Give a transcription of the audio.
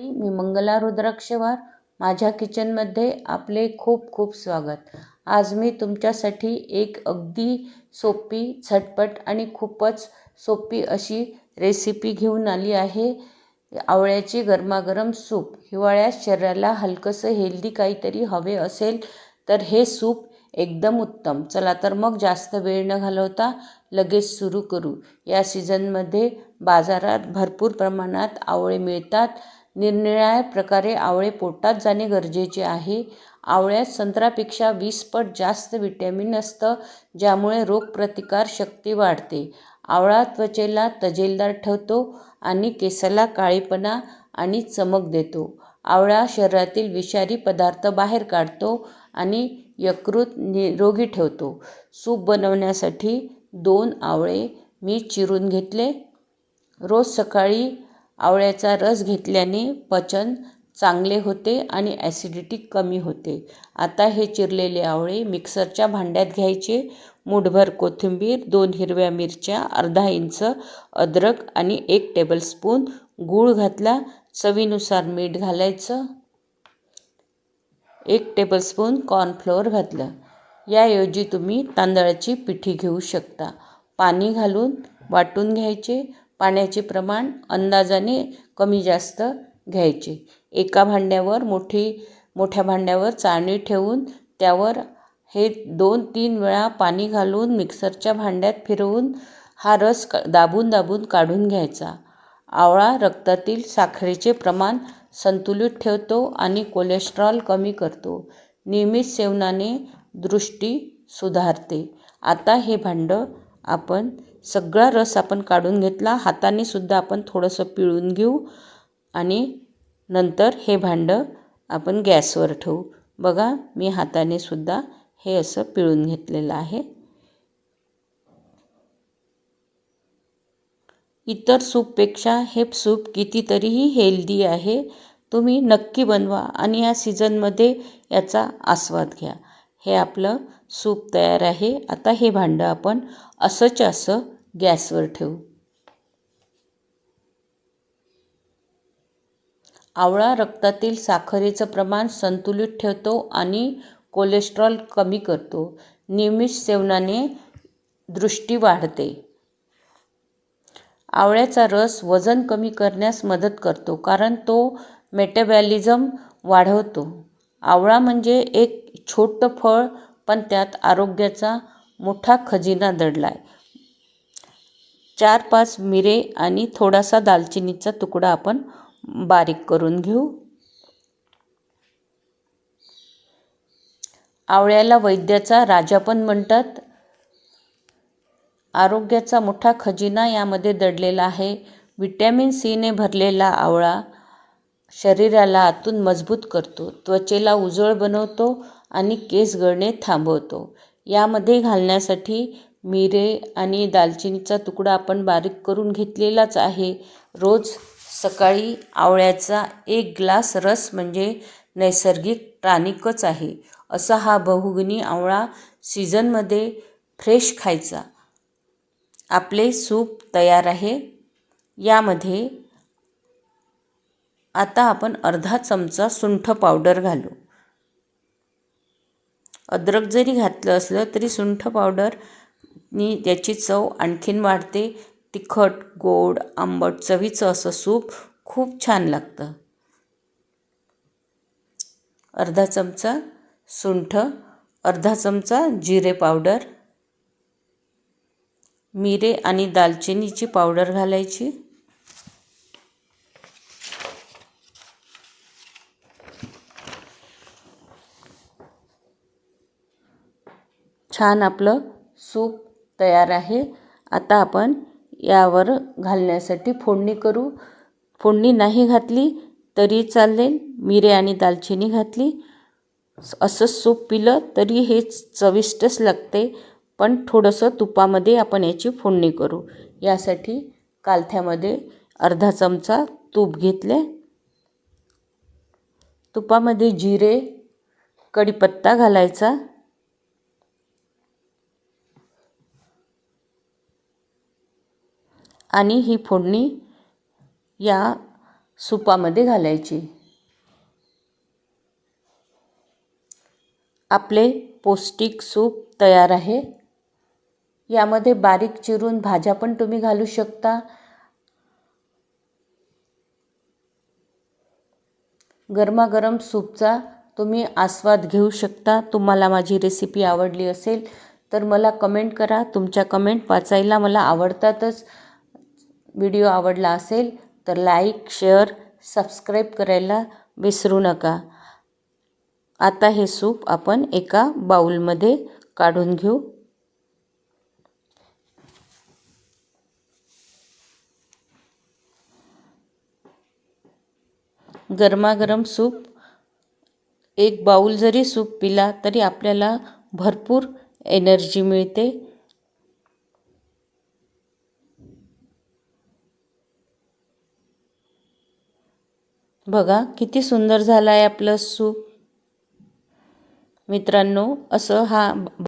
मी मंगला रुद्राक्षवार माझ्या किचनमध्ये आपले खूप खूप स्वागत. आज मी तुमच्यासाठी एक अगदी सोपी झटपट आणि खूपच सोपी अशी रेसिपी घेऊन आली आहे. आवळ्याची गरमागरम सूप. हिवाळ्यात शरीराला हलकंसं हेल्दी काहीतरी हवे असेल तर हे सूप एकदम उत्तम. चला तर मग जास्त वेळ न घालवता लगेच सुरू करू. या सीझनमध्ये बाजारात भरपूर प्रमाणात आवळे मिळतात. निरनिराळ्या प्रकारे आवळे पोटात जाणे गरजेचे आहे. आवळ्यात संत्र्यापेक्षा वीस पट जास्त विटॅमिन असतं ज्यामुळे रोगप्रतिकार शक्ती वाढते. आवळा त्वचेला तजेलदार ठेवतो आणि केसाला काळेपणा आणि चमक देतो. आवळा शरीरातील विषारी पदार्थ बाहेर काढतो आणि यकृत निरोगी ठेवतो. सूप बनवण्यासाठी दोन आवळे मी चिरून घेतले. रोज सकाळी आवळ्याचा रस घेतल्याने पचन चांगले होते आणि ॲसिडिटी कमी होते. आता हे चिरलेले आवळे मिक्सरच्या भांड्यात घ्यायचे. मूठभर कोथिंबीर दोन हिरव्या मिरच्या अर्धा इंच अद्रक आणि एक टेबलस्पून गूळ घातला. चवीनुसार मीठ घालायचं. एक टेबलस्पून कॉर्नफ्लोअर घातलं. याऐवजी तुम्ही तांदळाची पिठी घेऊ शकता. पाणी घालून वाटून घ्यायचे. पाण्याचे प्रमाण अंदाजाने कमी जास्त घ्यायचे. एका भांड्यावर मोठी मोठ्या भांड्यावर चाळणी ठेवून त्यावर हे दोन तीन वेळा पाणी घालून मिक्सरच्या भांड्यात फिरवून हा रस क दाबून दाबून काढून घ्यायचा. आवळा रक्तातील साखरेचे प्रमाण संतुलित ठेवतो आणि कोलेस्ट्रॉल कमी करतो. नियमित सेवनाने दृष्टी सुधारते. आता हे भांडं आपण सगळा रस आपण काढून घेतला. हाताने सुद्धा आपण थोडंसं पिळून घेऊ आणि नंतर हे भांडं आपण गॅसवर ठेवू. बघा मी हाताने सुद्धा हे असं पिळून घेतलेलं आहे. इतर सूपपेक्षा हे सूप कितीतरीही हेल्दी आहे. तुम्ही नक्की बनवा आणि या सीझनमध्ये याचा आस्वाद घ्या. हे आपलं सूप तयार आहे. आता हे भांडं आपण असंच असं गॅसवर ठेवू. आवळा रक्तातील साखरेचं प्रमाण संतुलित ठेवतो आणि कोलेस्ट्रॉल कमी करतो. नियमित सेवनाने दृष्टी वाढते. आवळ्याचा रस वजन कमी करण्यास मदत करतो कारण तो मेटाबॉलिझम वाढवतो. आवळा म्हणजे एक छोटं फळ पण त्यात आरोग्याचा मोठा खजिना दडला आहे चार पाच मिरे आणि थोडासा दालचिनीचा तुकडा आपण बारीक करून घेऊ. आवळ्याला वैद्याचा राजा पण म्हणतात आरोग्याचा मोठा खजिना यामध्ये दडलेला आहे. विटॅमिन सीने भरलेला आवळा शरीराला आतून मजबूत करतो. त्वचेला उजळ बनवतो आणि केस गळणे थांबवतो. यामध्ये घालण्यासाठी मिरे आणि दालचिनीचा तुकडा आपण बारीक करून घेतलेलाच आहे. रोज सकाळी आवळ्याचा एक ग्लास रस म्हणजे नैसर्गिक टानिकच आहे. असा हा बहुगुणी आवळा सीझनमध्ये फ्रेश खायचा. आपले सूप तयार आहे. यामध्ये आता आपण अर्धा चमचा सुंठ पावडर घालू. अद्रक जरी घातलं असलं तरी सुंठ पावडरनी त्याची चव आणखीन वाढते. तिखट गोड आंबट चवीचं असं सूप खूप छान लागतं. अर्धा चमचा सुंठ अर्धा चमचा जिरे पावडर मिरे आणि दालचिनीची पावडर घालायची. छान आपलं सूप तयार आहे. आता आपण यावर घालण्यासाठी फोडणी करू. फोडणी नाही घातली तरी चालेल. मिरे आणि दालचिनी घातली. असं सूप पिलं तरी हे चविष्टच लागते. पण थोडंसं तुपामध्ये आपण याची फोडणी करू. यासाठी कालथ्यामध्ये अर्धा चमचा तूप घेतले. तुपामध्ये जिरे कढीपत्ता घालायचा. आणि ही फोडणी या सुपामध्ये घालायची. आपले पौष्टिक सूप तयार आहे. यामध्ये बारीक चिरून भाज्या पण तुम्ही घालू शकता. गरमागरम सूपचा तुम्ही आस्वाद घेऊ शकता. तुम्हाला माझी रेसिपी आवडली असेल तर मला कमेंट करा. तुमच्या कमेंट वाचायला मला आवडतातच. व्हिडिओ आवडला असेल तर लाईक शेअर सबस्क्राईब करायला विसरू नका. आता हे सूप आपण एका बाऊलमध्ये काढून घेऊ. गरमागरम सूप. एक बाऊल जरी सूप पिला तरी आपल्याला भरपूर एनर्जी मिळते. बघा किती सुंदर झालं आहे आपलं सूप. मित्रांनो असं हा